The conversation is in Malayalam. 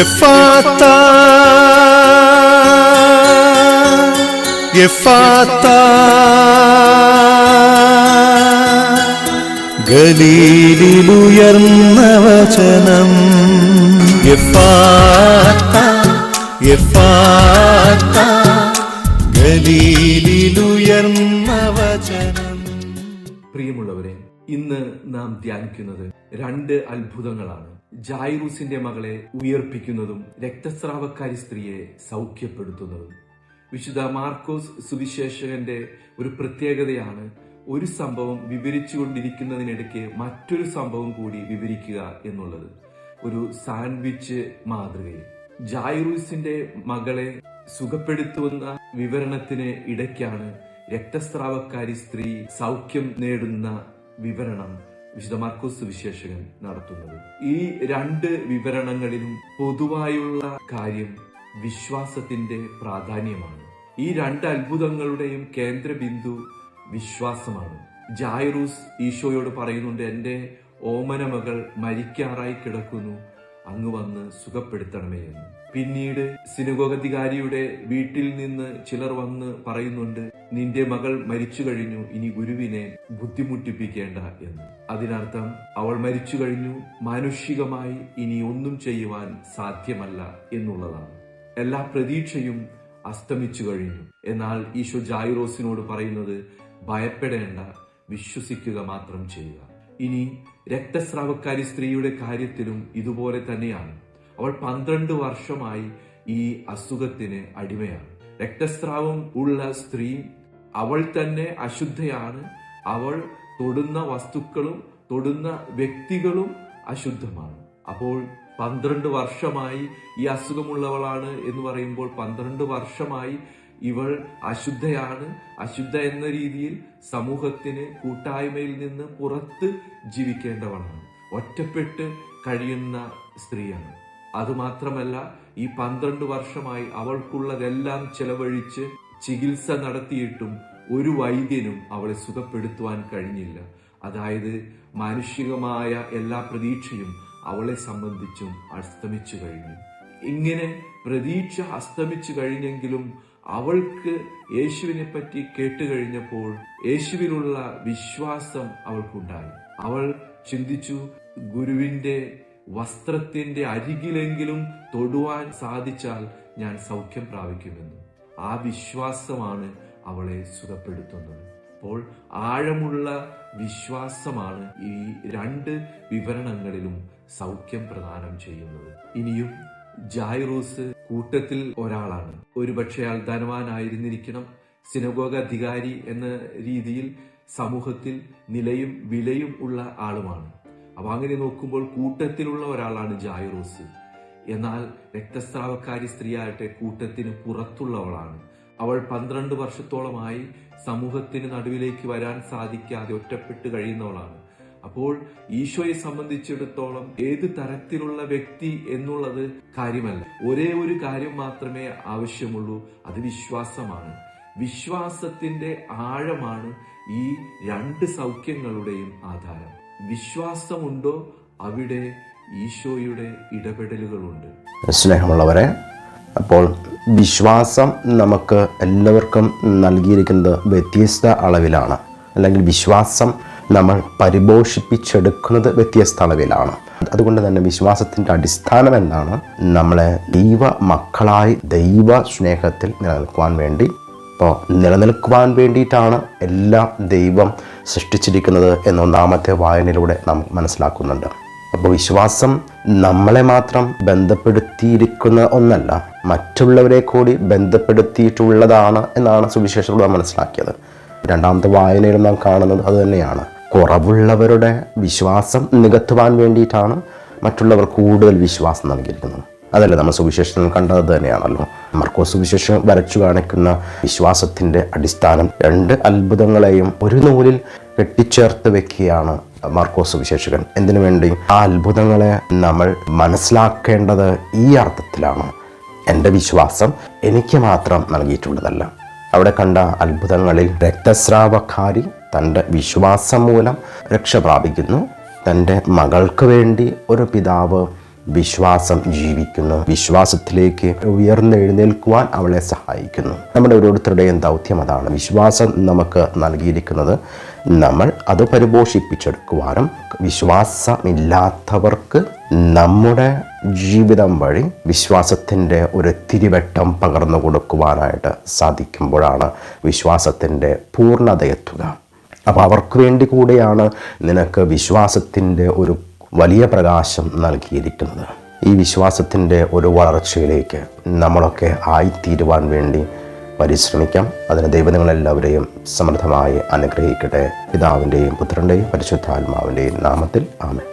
എഫാത്ത എഫാത്ത ഗലീലിലുയർന്ന വചനം. എഫാത്ത എഫാത്ത ഗലീലിലുയർന്ന വചനം. പ്രിയമുള്ളവരെ ഇന്ന് നാം ധ്യാനിക്കുന്നത് രണ്ട് അത്ഭുതങ്ങളാണ്. ജായിറൂസിന്റെ മകളെ ഉയർപ്പിക്കുന്നതും രക്തസ്രാവക്കാരി സ്ത്രീയെ സൗഖ്യപ്പെടുത്തുന്നതും. വിശുദ്ധ മാർക്കോസ് സുവിശേഷകന്റെ ഒരു പ്രത്യേകതയാണ് ഒരു സംഭവം വിവരിച്ചുകൊണ്ടിരിക്കുന്നതിനിടയ്ക്ക് മറ്റൊരു സംഭവം കൂടി വിവരിക്കുക എന്നുള്ളത്. ഒരു സാൻഡ്വിച്ച് മാതൃകയിൽ. ജായിറൂസിന്റെ മകളെ സുഖപ്പെടുത്തുന്ന വിവരണത്തിന് ഇടയ്ക്കാണ് രക്തസ്രാവക്കാരി സ്ത്രീ സൗഖ്യം നേടുന്ന വിവരണം വിശുദ്ധ മാർക്കോസ് സുവിശേഷകൻ നടത്തുന്നത്. ഈ രണ്ട് വിവരണങ്ങളിലും പൊതുവായുള്ള കാര്യം വിശ്വാസത്തിന്റെ പ്രാധാന്യമാണ്. ഈ രണ്ട് അത്ഭുതങ്ങളുടെയും കേന്ദ്ര ബിന്ദു വിശ്വാസമാണ്. ജായറൂസ് ഈശോയോട് പറയുന്നുണ്ട് എന്റെ ഓമനമകൾ മരിക്കാറായി കിടക്കുന്നു അങ്ങ് വന്ന് സുഖപ്പെടുത്തണമേ എന്ന്. പിന്നീട് സിനുഗോഗധികാരിയുടെ വീട്ടിൽ നിന്ന് ചിലർ വന്ന് പറയുന്നുണ്ട് നിന്റെ മകൾ മരിച്ചു കഴിഞ്ഞു ഇനി ഗുരുവിനെ ബുദ്ധിമുട്ടിപ്പിക്കേണ്ട എന്ന്. അതിനർത്ഥം അവൾ മരിച്ചു കഴിഞ്ഞു മാനുഷികമായി ഇനി ഒന്നും ചെയ്യുവാൻ സാധ്യമല്ല എന്നുള്ളതാണ്. എല്ലാ പ്രതീക്ഷയും അസ്തമിച്ചു കഴിഞ്ഞു. എന്നാൽ ഈശോ ജായിറോസിനോട് പറയുന്നത് ഭയപ്പെടേണ്ട വിശ്വസിക്കുക മാത്രം ചെയ്യുക. ഇനി രക്തസ്രാവക്കാരി സ്ത്രീയുടെ കാര്യത്തിലും ഇതുപോലെ തന്നെയാണ്. അവൾ പന്ത്രണ്ട് വർഷമായി ഈ അസുഖത്തിന് അടിമയാണ്. രക്തസ്രാവം ഉള്ള സ്ത്രീ അവൾ തന്നെ അശുദ്ധയാണ്. അവൾ തൊടുന്ന വസ്തുക്കളും തൊടുന്ന വ്യക്തികളും അശുദ്ധമാണ്. അപ്പോൾ പന്ത്രണ്ട് വർഷമായി ഈ അസുഖമുള്ളവളാണ് എന്ന് പറയുമ്പോൾ പന്ത്രണ്ട് വർഷമായി ഇവൾ അശുദ്ധയാണ്. അശുദ്ധ എന്ന രീതിയിൽ സമൂഹത്തിന് കൂട്ടായ്മയിൽ നിന്ന് പുറത്ത് ജീവിക്കേണ്ടവളാണ്. ഒറ്റപ്പെട്ട് കഴിയുന്ന സ്ത്രീയാണ്. അതുമാത്രമല്ല ഈ പന്ത്രണ്ട് വർഷമായി അവൾക്കുള്ളതെല്ലാം ചെലവഴിച്ച് ചികിത്സ നടത്തിയിട്ടും ഒരു വൈദ്യനും അവളെ സുഖപ്പെടുത്തുവാൻ കഴിഞ്ഞില്ല. അതായത് മാനുഷികമായ എല്ലാ പ്രതീക്ഷയും അവളെ സംബന്ധിച്ചും അസ്തമിച്ചു കഴിഞ്ഞു. ഇങ്ങനെ പ്രതീക്ഷ അസ്തമിച്ചു കഴിഞ്ഞെങ്കിലും അവൾക്ക് യേശുവിനെ പറ്റി കേട്ട് കഴിഞ്ഞപ്പോൾ യേശുവിലുള്ള വിശ്വാസം അവൾക്കുണ്ടായി. അവൾ ചിന്തിച്ചു ഗുരുവിന്റെ വസ്ത്രത്തിന്റെ അരികിലെങ്കിലും തൊടുവാൻ സാധിച്ചാൽ ഞാൻ സൗഖ്യം പ്രാപിക്കുമെന്ന്. ആ വിശ്വാസമാണ് അവളെ സുഖപ്പെടുത്തുന്നത്. അപ്പോൾ ആഴമുള്ള വിശ്വാസമാണ് ഈ രണ്ട് വിവരണങ്ങളിലും സൗഖ്യം പ്രദാനം ചെയ്യുന്നത്. ഇനിയും ജായ്റൂസ് കൂട്ടത്തിൽ ഒരാളാണ്. ഒരുപക്ഷെ അയാൾ ധനവാനായിരുന്നിരിക്കണം. സിനഗോഗ അധികാരി എന്ന രീതിയിൽ സമൂഹത്തിൽ നിലയും വിലയും ഉള്ള ആളുമാണ്. അപ്പൊ അങ്ങനെ നോക്കുമ്പോൾ കൂട്ടത്തിലുള്ള ഒരാളാണ് ജായ്റൂസ്. എന്നാൽ രക്തസ്രാവക്കാരി സ്ത്രീയാകട്ടെ കൂട്ടത്തിന് പുറത്തുള്ളവളാണ്. അവൾ പന്ത്രണ്ട് വർഷത്തോളമായി സമൂഹത്തിന് നടുവിലേക്ക് വരാൻ സാധിക്കാതെ ഒറ്റപ്പെട്ട് കഴിയുന്നവളാണ്. അപ്പോൾ ഈശോയെ സംബന്ധിച്ചിടത്തോളം ഏത് തരത്തിലുള്ള വ്യക്തി എന്നുള്ളത് കാര്യമല്ല. ഒരേ ഒരു കാര്യം മാത്രമേ ആവശ്യമുള്ളൂ. അത് വിശ്വാസമാണ്. വിശ്വാസത്തിന്റെ ആഴമാണ് ഈ രണ്ട് സൗഖ്യങ്ങളുടെയും ആധാരം. വിശ്വാസമുണ്ടോ അവിടെ? ഈശോയുടെ ഇടപെടലുകളുണ്ട്. സ്നേഹമുള്ളവരെ അപ്പോൾ വിശ്വാസം നമുക്ക് എല്ലാവർക്കും നൽകിയിരിക്കുന്നത് വ്യത്യസ്ത അളവിലാണ്. അല്ലെങ്കിൽ വിശ്വാസം നമ്മൾ പരിപോഷിപ്പിച്ചെടുക്കുന്നത് വ്യത്യസ്ത അളവിലാണ്. അതുകൊണ്ട് തന്നെ വിശ്വാസത്തിന്റെ അടിസ്ഥാനം എന്താണ് നമ്മളെ ദൈവ മക്കളായി ദൈവ സ്നേഹത്തിൽ നിലനിൽക്കുവാൻ വേണ്ടി. അപ്പോൾ നിലനിൽക്കുവാൻ വേണ്ടിയിട്ടാണ് എല്ലാം ദൈവം സൃഷ്ടിച്ചിരിക്കുന്നത് എന്നൊന്നാമത്തെ വായനയിലൂടെ നാം മനസ്സിലാക്കുന്നുണ്ട്. അപ്പോൾ വിശ്വാസം നമ്മളെ മാത്രം ബന്ധപ്പെടുത്തിയിരിക്കുന്ന ഒന്നല്ല മറ്റുള്ളവരെ കൂടി ബന്ധപ്പെടുത്തിയിട്ടുള്ളതാണ് എന്നാണ് സുവിശേഷത്തോട് നാം മനസ്സിലാക്കിയത്. രണ്ടാമത്തെ വായനയിൽ നാം കാണുന്നത് അതുതന്നെയാണ് കുറവുള്ളവരുടെ വിശ്വാസം നികത്തുവാൻ വേണ്ടിയിട്ടാണ് മറ്റുള്ളവർ കൂടുതൽ വിശ്വാസം നൽകിയിരിക്കുന്നത്. അതല്ലേ നമ്മൾ സുവിശേഷം കണ്ടത് തന്നെയാണല്ലോ. മർക്കോ സുവിശേഷം വരച്ചു കാണിക്കുന്ന വിശ്വാസത്തിന്റെ അടിസ്ഥാനം രണ്ട് അത്ഭുതങ്ങളെയും ഒരു നൂലിൽ കെട്ടിച്ചേർത്ത് വെക്കുകയാണ് മാർക്കോസ് വിശേഷകൻ എന്തിനു വേണ്ടി? ആ അത്ഭുതങ്ങളെ നമ്മൾ മനസ്സിലാക്കേണ്ടത് ഈ അർത്ഥത്തിലാണ്. എന്റെ വിശ്വാസം എനിക്ക് മാത്രം നൽകിയിട്ടുള്ളതല്ല. അവിടെ കണ്ട അത്ഭുതങ്ങളിൽ രക്തസ്രാവക്കാരി തന്റെ വിശ്വാസം മൂലം രക്ഷ പ്രാപിക്കുന്നു. തന്റെ മകൾക്ക് വേണ്ടി ഒരു പിതാവ് വിശ്വാസം ജീവിക്കുന്നു. വിശ്വാസത്തിലേക്ക് ഉയർന്നെഴുന്നേൽക്കുവാൻ അവളെ സഹായിക്കുന്നു. നമ്മുടെ ഓരോരുത്തരുടെയും ദൗത്യം അതാണ്. വിശ്വാസം നമുക്ക് നൽകിയിരിക്കുന്നത് നമ്മൾ അത് പരിപോഷിപ്പിച്ചെടുക്കുവാനും വിശ്വാസമില്ലാത്തവർക്ക് നമ്മുടെ ജീവിതം വഴി വിശ്വാസത്തിന്റെ ഒരു തിരിവട്ടം പകർന്നു കൊടുക്കുവാനായിട്ട് സാധിക്കുമ്പോഴാണ് വിശ്വാസത്തിന്റെ പൂർണതയെത്തുക അപ്പോൾ അവർക്ക് വേണ്ടി കൂടെയാണ് നിനക്ക് വിശ്വാസത്തിന്റെ ഒരു വലിയ പ്രകാശം നൽകിയിരിക്കുന്നത്. ഈ വിശ്വാസത്തിന്റെ ഒരു വളർച്ചയിലേക്ക് നമ്മളൊക്കെ ആയിത്തീരുവാൻ വേണ്ടി പരിശ്രമിക്കാം. അതിന് ദൈവം നിങ്ങളെല്ലാവരെയും സമൃദ്ധമായി അനുഗ്രഹിക്കട്ടെ. പിതാവിന്റെയും പുത്രന്റെയും പരിശുദ്ധാത്മാവിന്റെയും നാമത്തിൽ ആമേ